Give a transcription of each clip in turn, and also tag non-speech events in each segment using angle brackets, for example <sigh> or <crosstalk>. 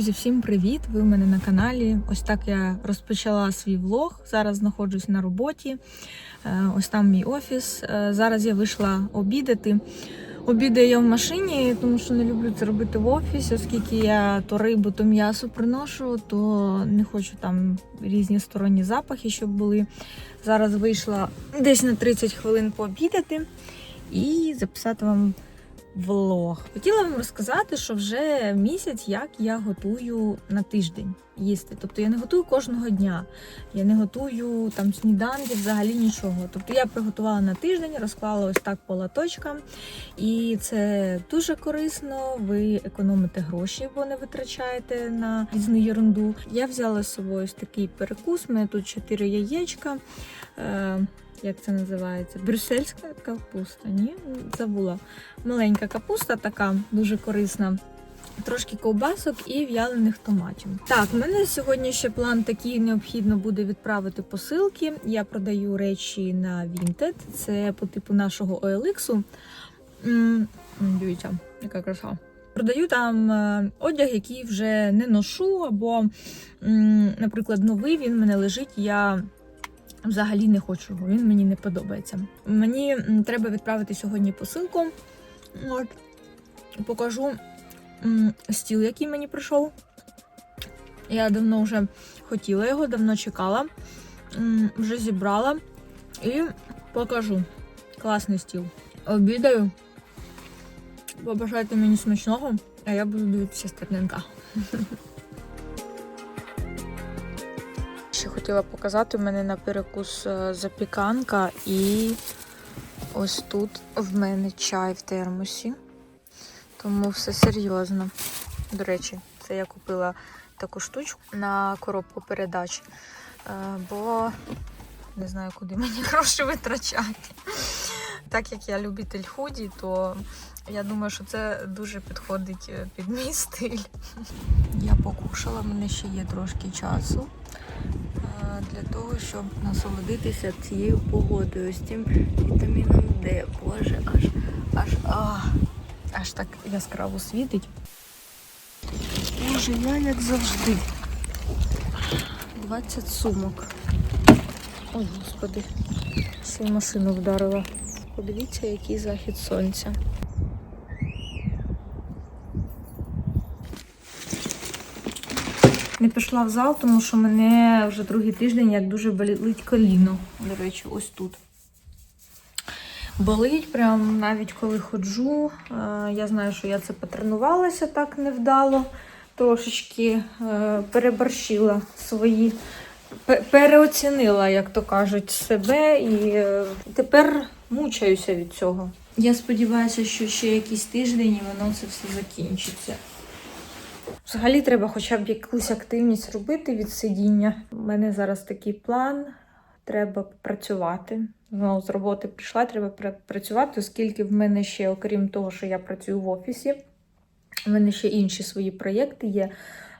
Друзі, всім привіт! Ви в мене на каналі. Ось так я розпочала свій влог. Зараз знаходжусь на роботі. Е, Ось там мій офіс. Е, Зараз я вийшла обідати. Обідаю я в машині, тому що не люблю це робити в офісі, оскільки я то рибу, то м'ясо приношу, то не хочу там різні сторонні запахи, щоб були. Зараз вийшла десь на 30 хвилин пообідати і записати вам влог. Хотіла вам розказати, що вже місяць, як я готую на тиждень їсти. Тобто я не готую кожного дня, я не готую там сніданки, взагалі нічого. Тобто я приготувала на тиждень, розклала ось так по латочкам, і це дуже корисно. Ви економите гроші, бо не витрачаєте на різну ерунду. Я взяла з собою ось такий перекус. Мене тут 4 яєчка. Як це називається? Брюссельська капуста. Ні, забула. Маленька капуста така, дуже корисна. Трошки ковбасок і в'ялених томатів. Так, в мене сьогодні ще план такий необхідно буде відправити посилки. Я продаю речі на Vinted. Це по типу нашого OLX. Дивіться, яка краса. Продаю там е, одяг, який вже не ношу, або, наприклад, новий він в мене лежить. Я Взагалі не хочу його, він мені не подобається. Мені треба відправити сьогодні посилку. От. Покажу стіл, який мені прийшов. Я давно вже хотіла його, давно чекала. Вже зібрала і покажу. Класний стіл. Обідаю. Побажайте мені смачного, а я буду дивитися стерненка. <laughs> хотіла показати, у мене на перекус е, запіканка і ось тут в мене чай в термосі. Тому все серйозно. До речі, це я купила таку штучку на коробку передач, е, бо не знаю, куди мені <laughs> гроші витрачати. Так як я любитель худі, то я думаю, що це дуже підходить е, під мій стиль. Я покушала, мене ще є трошки часу для того, щоб насолодитися цією погодою, з тим вітаміном Д. Боже, аж аж а, аж так яскраво світить. Боже, я як завжди. 20 сумок. Ой, господи, й машину вдарила. Подивіться, який захід сонця. Не пішла в зал, тому що мене вже другий тиждень як дуже болить коліно. До речі, ось тут. Болить, прям навіть коли ходжу. Е, Я знаю, що я це потренувалася так невдало. Трошечки е, переборщила свої, переоцінила, як то кажуть, себе і е, тепер мучаюся від цього. Я сподіваюся, що ще якийсь тиждень і воно це все закінчиться. Взагалі треба хоча б якусь активність робити від сидіння. У мене зараз такий план. Треба працювати. Знову з роботи прийшла, треба пра- працювати, оскільки в мене ще, окрім того, що я працюю в офісі, в мене ще інші свої проєкти є.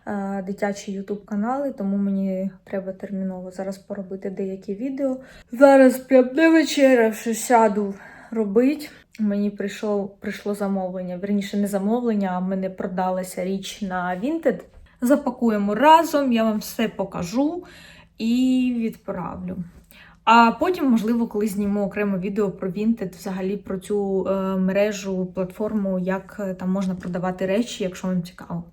е, Дитячі ютуб канали, тому мені треба терміново зараз поробити деякі відео. Зараз прям не вечеравши, сяду робити. Мені прийшов, прийшло замовлення. Верніше, не замовлення, а мене продалася річ на Vinted. Запакуємо разом, я вам все покажу і відправлю. А потім, можливо, коли зніму окреме відео про Vinted, взагалі про цю е, мережу, платформу, як е, там можна продавати речі, якщо вам цікаво.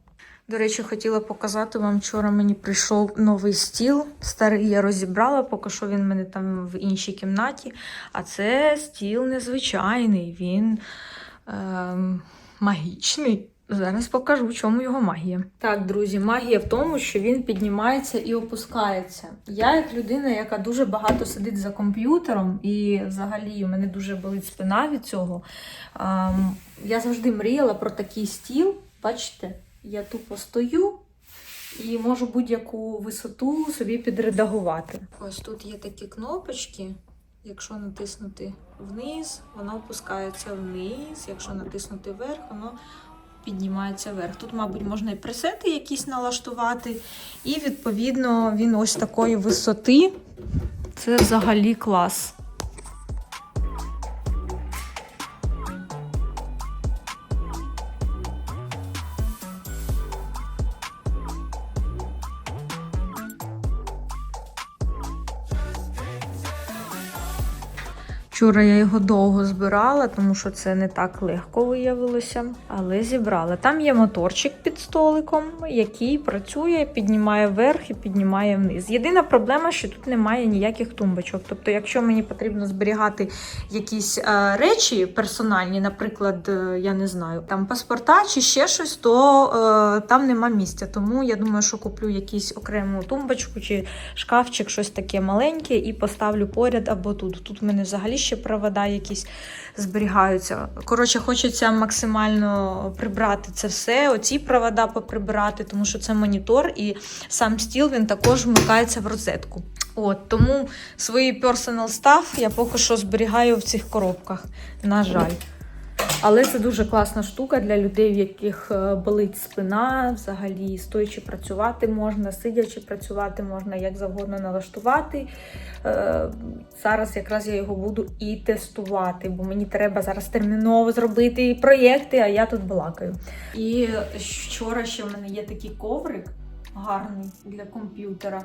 До речі, хотіла показати вам, вчора мені прийшов новий стіл. Старий я розібрала, поки що він в мене там в іншій кімнаті. А це стіл незвичайний, він ем, магічний. Зараз покажу, в чому його магія. Так, друзі, магія в тому, що він піднімається і опускається. Я, як людина, яка дуже багато сидить за комп'ютером, і взагалі у мене дуже болить спина від цього. ем, я завжди мріяла про такий стіл. Бачите, я тупо стою і можу будь-яку висоту собі підредагувати. Ось тут є такі кнопочки. Якщо натиснути вниз, воно опускається вниз. Якщо натиснути вверх, воно піднімається вверх. Тут, мабуть, можна і пресети якісь налаштувати. І, відповідно, він ось такої висоти. Це взагалі клас. Вчора я його довго збирала, тому що це не так легко виявилося, але зібрала. Там є моторчик під столиком, який працює, піднімає вверх і піднімає вниз. Єдина проблема, що тут немає ніяких тумбочок. Тобто, якщо мені потрібно зберігати якісь е, речі персональні, наприклад, е, я не знаю, там паспорта чи ще щось, то е, там нема місця. Тому я думаю, що куплю якусь окрему тумбочку чи шкафчик, щось таке маленьке, і поставлю поряд або тут. Тут в мене взагалі ще провода якісь зберігаються. Коротше, хочеться максимально прибрати це все. Оці провода поприбирати, тому що це монітор, і сам стіл він також вмикається в розетку. От тому свої personal stuff я поки що зберігаю в цих коробках. На жаль. Але це дуже класна штука для людей, в яких е, болить спина, взагалі стоячи працювати можна, сидячи працювати можна, як завгодно налаштувати. Е, Зараз якраз я його буду і тестувати, бо мені треба зараз терміново зробити проєкти, а я тут балакаю. І вчора ще в мене є такий коврик. Гарний для комп'ютера.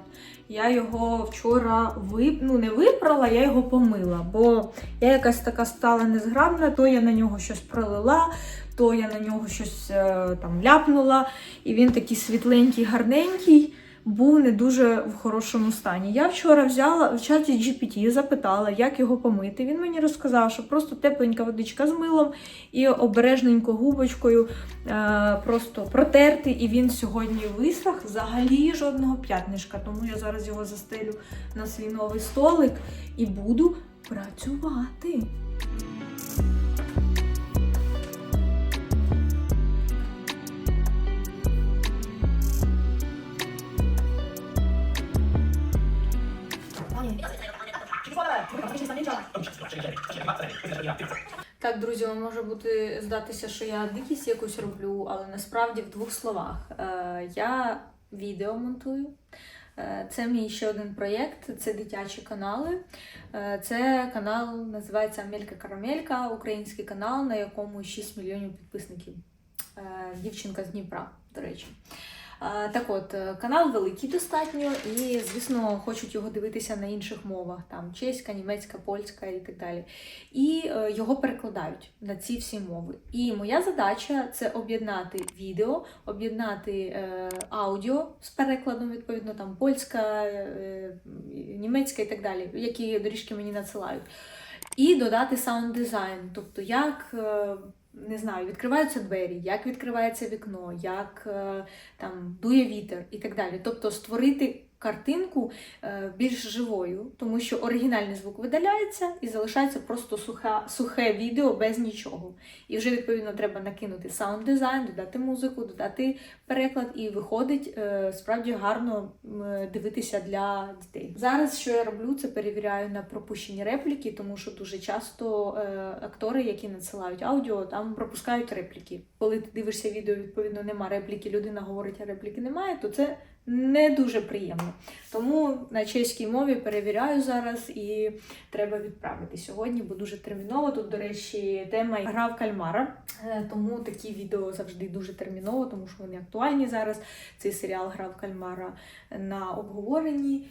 Я його вчора вип... ну, не випрала, я його помила, бо я якась така стала незграбна, то я на нього щось пролила, то я на нього щось е, там ляпнула, і він такий світленький, гарненький, був не дуже в хорошому стані. Я вчора взяла в чаті GPT, запитала, як його помити. Він мені розказав, що просто тепленька водичка з милом і обережненько губочкою е, просто протерти. І він сьогодні висох, взагалі жодного п'ятнишка. Тому я зараз його застелю на свій новий столик і буду працювати. Так, друзі, вам може бути здатися, що я дикість якусь роблю, але насправді в двох словах. Е, я відео монтую. Е, Це мій ще один проєкт, це дитячі канали. Е, Це канал називається Амелька Карамелька, український канал, на якому 6 мільйонів підписників. Дівчинка з Дніпра, до речі. Так от, е, канал великий достатньо, і, звісно, хочуть його дивитися на інших мовах, там чеська, німецька, польська і так далі. І е, його перекладають на ці всі мови. І моя задача це об'єднати відео, об'єднати е, аудіо з перекладом, відповідно, там польська, німецька і так далі, які доріжки мені надсилають. І додати саунд дизайн, тобто як. Не знаю, відкриваються двері, як відкривається вікно, як е, там дує вітер і так далі. Тобто створити картинку е, більш живою, тому що оригінальний звук видаляється і залишається просто суха, сухе відео без нічого. І вже відповідно треба накинути саунд дизайн, додати музику, додати переклад, і виходить е, справді гарно дивитися для дітей. Зараз що я роблю, це перевіряю на пропущені репліки, тому що дуже часто е, актори, які надсилають аудіо, там пропускають репліки. Коли ти дивишся відео, відповідно нема репліки, людина говорить, а репліки немає, то це не дуже приємно. Тому на чеській мові перевіряю зараз і треба відправити сьогодні, бо дуже терміново. Тут, до речі, тема гра в кальмара. Е, Тому такі відео завжди дуже терміново, тому що вони актуальні зараз. Цей серіал Гра в кальмара на обговоренні.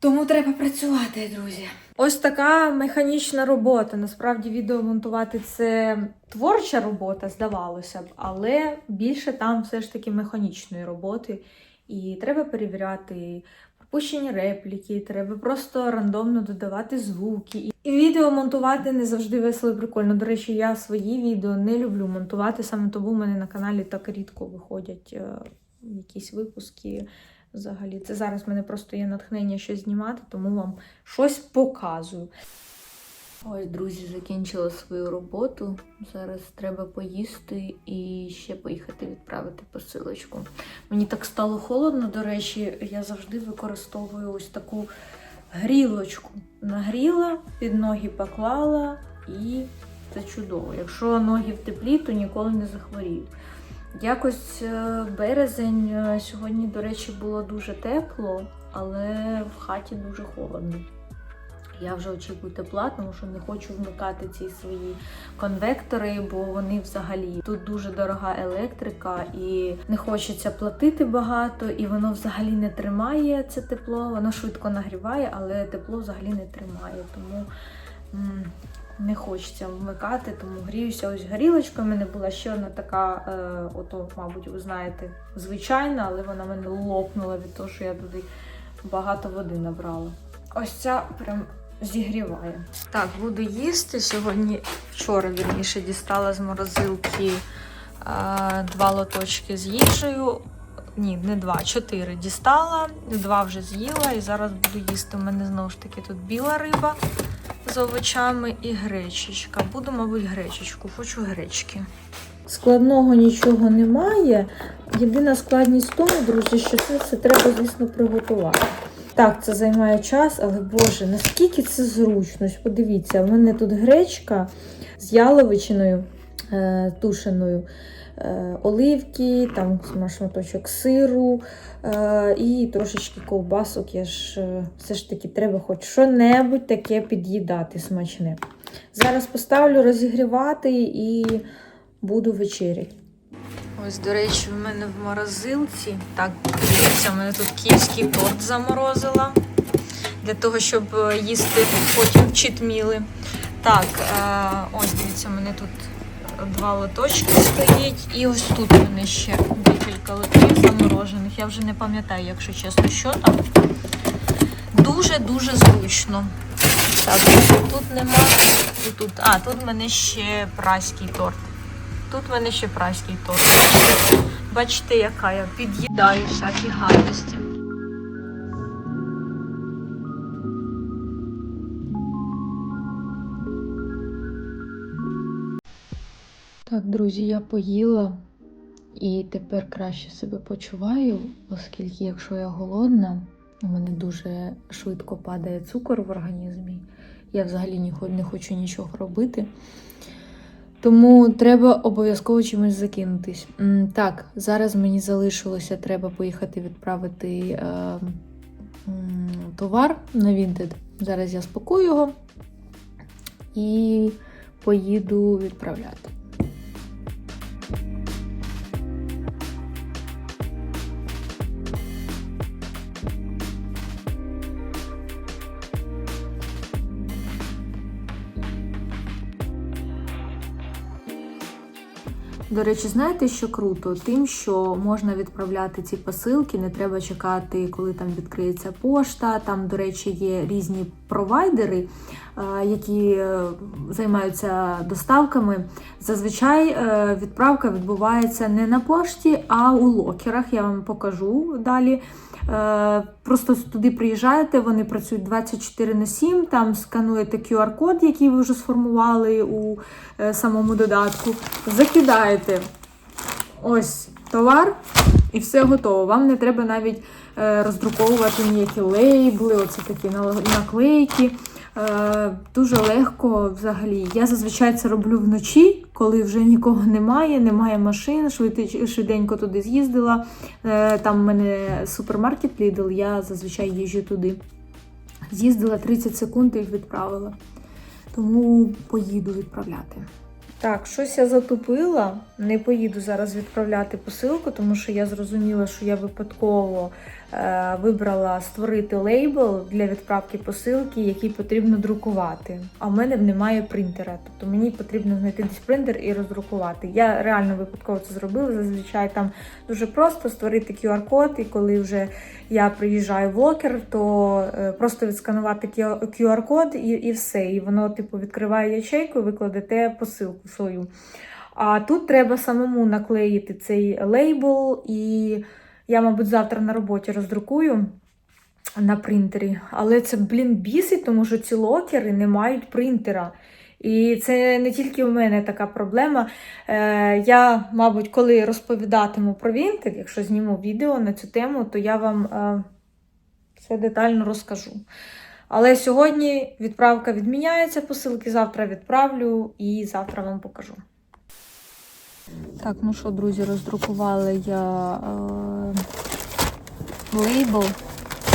Тому треба працювати, друзі. Ось така механічна робота. Насправді відео монтувати це творча робота, здавалося б, але більше там все ж таки механічної роботи. І треба перевіряти пропущені репліки, треба просто рандомно додавати звуки. І відео монтувати не завжди весело і прикольно. До речі, я свої відео не люблю монтувати, саме тому в мене на каналі так рідко виходять е, якісь випуски. Взагалі, це зараз в мене просто є натхнення щось знімати, тому вам щось показую. Ой, друзі, закінчила свою роботу. Зараз треба поїсти і ще поїхати відправити посилочку. Мені так стало холодно, до речі, я завжди використовую ось таку грілочку. Нагріла, під ноги поклала і це чудово. Якщо ноги в теплі, то ніколи не захворію. Якось е, березень е, сьогодні, до речі, було дуже тепло, але в хаті дуже холодно. Я вже очікую тепла, тому що не хочу вмикати ці свої конвектори, бо вони взагалі тут дуже дорога електрика, і не хочеться платити багато, і воно взагалі не тримає це тепло. Воно швидко нагріває, але тепло взагалі не тримає. Тому не хочеться вмикати, тому гріюся ось горілочкою. У мене була ще одна така, е, ото, мабуть, ви знаєте, звичайна, але вона мене лопнула від того, що я туди багато води набрала. Ось ця прям зігріває. Так, буду їсти. Сьогодні, вчора, вірніше, дістала з морозилки е, два лоточки з їжею. Ні, не два, чотири дістала, два вже з'їла і зараз буду їсти. У мене знову ж таки тут біла риба з овочами і гречечка. Буду, мабуть, гречечку, хочу гречки. Складного нічого немає. Єдина складність в тому, друзі, що це все треба, звісно, приготувати. Так, це займає час, але Боже, наскільки це зручно. Подивіться, в мене тут гречка з яловичиною е, тушеною, е, оливки, там шматочок сиру е, і трошечки ковбасок. Я ж е, все ж таки треба хоч що-небудь таке під'їдати смачне. Зараз поставлю розігрівати і буду вечеряти. Ось, до речі, в мене в морозилці. Так, дивіться, в мене тут київський торт заморозила. Для того, щоб е, їсти потім читміли. Так, е, ось дивіться, в мене тут два лоточки стоїть. І ось тут в мене ще декілька лотів заморожених. Я вже не пам'ятаю, якщо чесно, що там. Дуже-дуже зручно. Так, тут нема. І тут, а, тут в мене ще праський торт. Тут в мене ще праський торт. Бачите, яка я під'їдаю всякі гадості. Так, друзі, я поїла і тепер краще себе почуваю, оскільки, якщо я голодна, у мене дуже швидко падає цукор в організмі. Я взагалі не хочу нічого робити. Тому треба обов'язково чимось закинутись. Так, зараз мені залишилося, треба поїхати відправити е, товар на Vinted. Зараз я спакую його і поїду відправляти. До речі, знаєте, що круто? Тим, що можна відправляти ці посилки, не треба чекати, коли там відкриється пошта. Там, до речі, є різні провайдери, е, які е, займаються доставками. Зазвичай е, відправка відбувається не на пошті, а у локерах. Я вам покажу далі. Просто туди приїжджаєте, вони працюють 24 на 7, там скануєте QR-код, який ви вже сформували у самому додатку, закидаєте ось товар і все готово. Вам не треба навіть роздруковувати ніякі лейбли, оці такі наклейки. Е, Дуже легко взагалі. Я зазвичай це роблю вночі, коли вже нікого немає, немає машин, швиденько туди з'їздила. Е, Там в мене супермаркет Lidl, я зазвичай їжджу туди. З'їздила 30 секунд і відправила. Тому поїду відправляти. Так, щось я затупила. Не поїду зараз відправляти посилку, тому що я зрозуміла, що я випадково е, вибрала створити лейбл для відправки посилки, який потрібно друкувати. А в мене немає принтера. Тобто мені потрібно знайти десь принтер і роздрукувати. Я реально випадково це зробила. Зазвичай там дуже просто створити QR-код, і коли вже я приїжджаю в локер, то е, просто відсканувати QR-код і, і все. І воно, типу, відкриває ячейку, і ви кладете посилку свою. А тут треба самому наклеїти цей лейбл, і я, мабуть, завтра на роботі роздрукую на принтері. Але це, блін, бісить, тому що ці локери не мають принтера. І це не тільки у мене така проблема. Е, я, мабуть, коли розповідатиму про Vinted, якщо зніму відео на цю тему, то я вам е, все детально розкажу. Але сьогодні відправка відміняється, посилки завтра відправлю і завтра вам покажу. Так, ну що, друзі, роздрукувала я е, лейбл.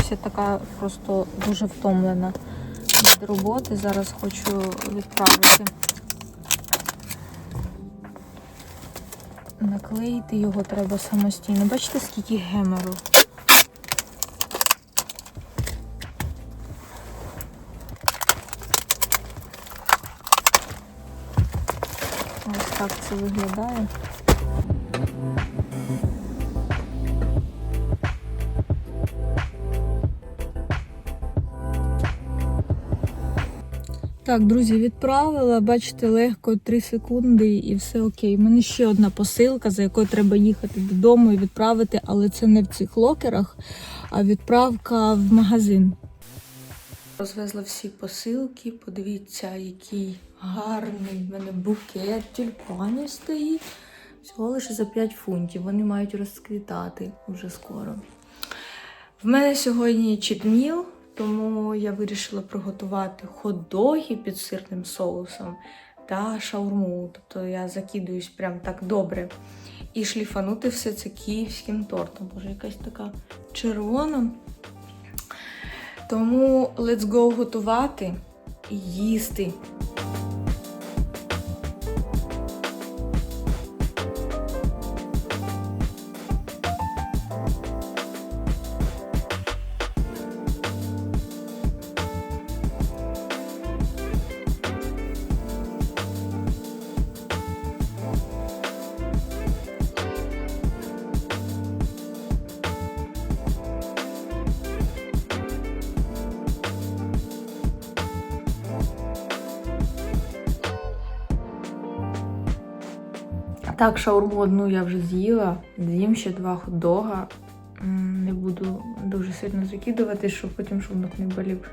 Ще така просто дуже втомлена від роботи. Зараз хочу відправити. Наклеїти його треба самостійно. Бачите, скільки гемору? Це виглядає. Так, друзі, відправила. Бачите, легко 3 секунди і все окей. У мене ще одна посилка, за якою треба їхати додому і відправити, але це не в цих локерах, а відправка в магазин. Розвезла всі посилки. Подивіться, який гарний в мене букет тюльпанів стоїть. Всього лише за 5 фунтів. Вони мають розквітати вже скоро. В мене сьогодні читміл, тому я вирішила приготувати хот-доги під сирним соусом та шаурму. Тобто я закидуюсь прям так добре. І шліфанути все це київським тортом. Боже, якась така червона. Тому let's go готувати і їсти. Так, шаурму одну я вже з'їла, з'їм ще два хот-дога. Не буду дуже сильно закидувати, щоб потім шлунок не болів.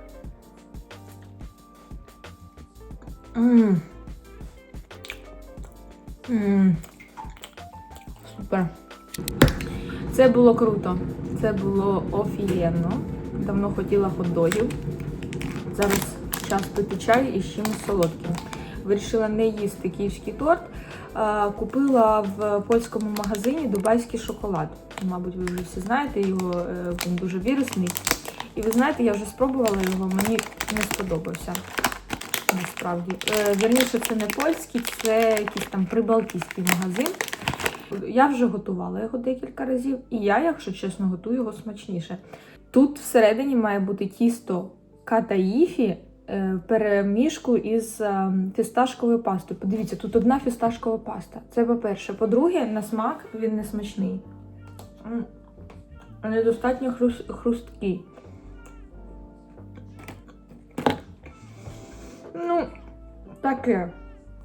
М. М. Супер. Це було круто. Це було офігенно. Давно хотіла хот-догів. Зараз час пити чай і з чимось солодким. Вирішила не їсти київський торт. А, Купила в польському магазині дубайський шоколад. Мабуть, ви вже всі знаєте його, е, він дуже вірусний. І ви знаєте, я вже спробувала його, мені не сподобався. Насправді. Е, Вірніше, це не польський, це якийсь там прибалтійський магазин. Я вже готувала його декілька разів, і я, якщо чесно, готую його смачніше. Тут всередині має бути тісто катаїфі е, перемішку із е, фісташковою пастою. Подивіться, тут одна фісташкова паста. Це по-перше. По-друге, на смак він не смачний. Недостатньо хрус- хрусткий. Ну, таке.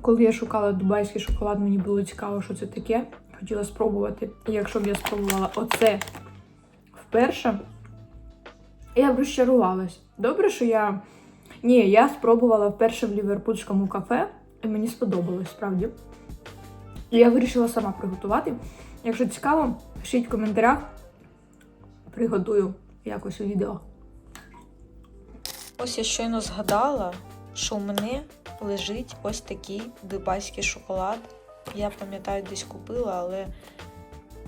Коли я шукала дубайський шоколад, мені було цікаво, що це таке. Хотіла спробувати. І якщо б я спробувала оце вперше, я б розчарувалась. Добре, що я. Ні, я спробувала вперше в ліверпульському кафе, і мені сподобалось, справді. І я вирішила сама приготувати. Якщо цікаво, пишіть в коментарях. Приготую якось у відео. Ось я щойно згадала, що у мене лежить ось такий дубайський шоколад. Я пам'ятаю, десь купила, але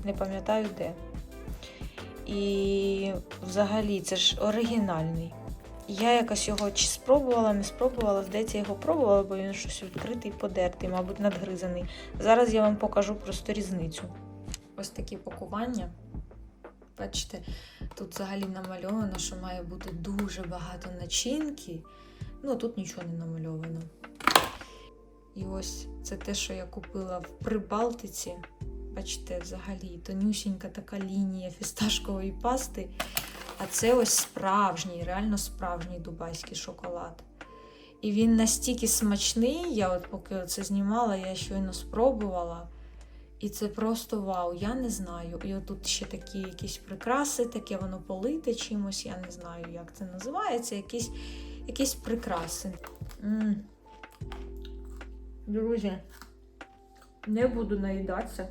не пам'ятаю де. І взагалі це ж оригінальний. Я якось його чи спробувала, не спробувала, здається, його пробувала, бо він щось відкритий, подертий, мабуть, надгризаний. Зараз я вам покажу просто різницю. Ось такі пакування. Бачите, тут взагалі намальовано, що має бути дуже багато начинки. Ну, тут нічого не намальовано. І ось це те, що я купила в Прибалтиці. Бачите, взагалі тонюсінька така лінія фісташкової пасти. А це ось справжній, реально справжній дубайський шоколад. І він настільки смачний, я от поки це знімала, я щойно спробувала. І це просто вау, я не знаю. І отут ще такі якісь прикраси, таке воно полите чимось, я не знаю, як це називається. Якісь, якісь прикраси. м Друзі, не буду наїдатися.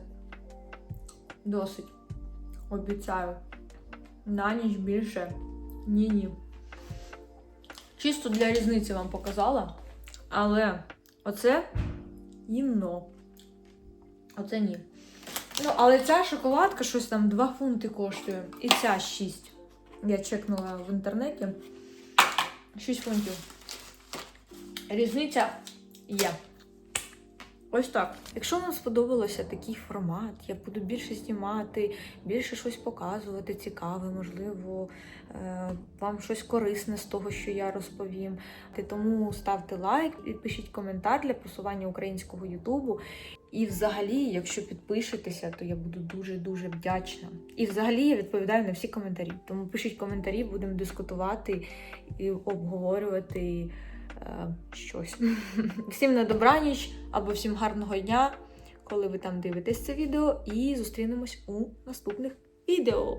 Досить. Обіцяю. На ніч більше. Ні-ні. Чисто для різниці вам показала. Але оце гімно. Оце ні. Ну, але ця шоколадка щось там 2 фунти коштує. І ця 6. Я чекнула в інтернеті. 6 фунтів. Різниця є. Ось так. Якщо вам сподобався такий формат, я буду більше знімати, більше щось показувати, цікаве, можливо, е, вам щось корисне з того, що я розповім. Тому ставте лайк і пишіть коментар для просування українського Ютубу. І взагалі, якщо підпишетеся, то я буду дуже-дуже вдячна. І взагалі я відповідаю на всі коментарі. Тому пишіть коментарі, будемо дискутувати і обговорювати щось. <laughs> Всім на добраніч або всім гарного дня, коли ви там дивитесь це відео, і зустрінемось у наступних відео.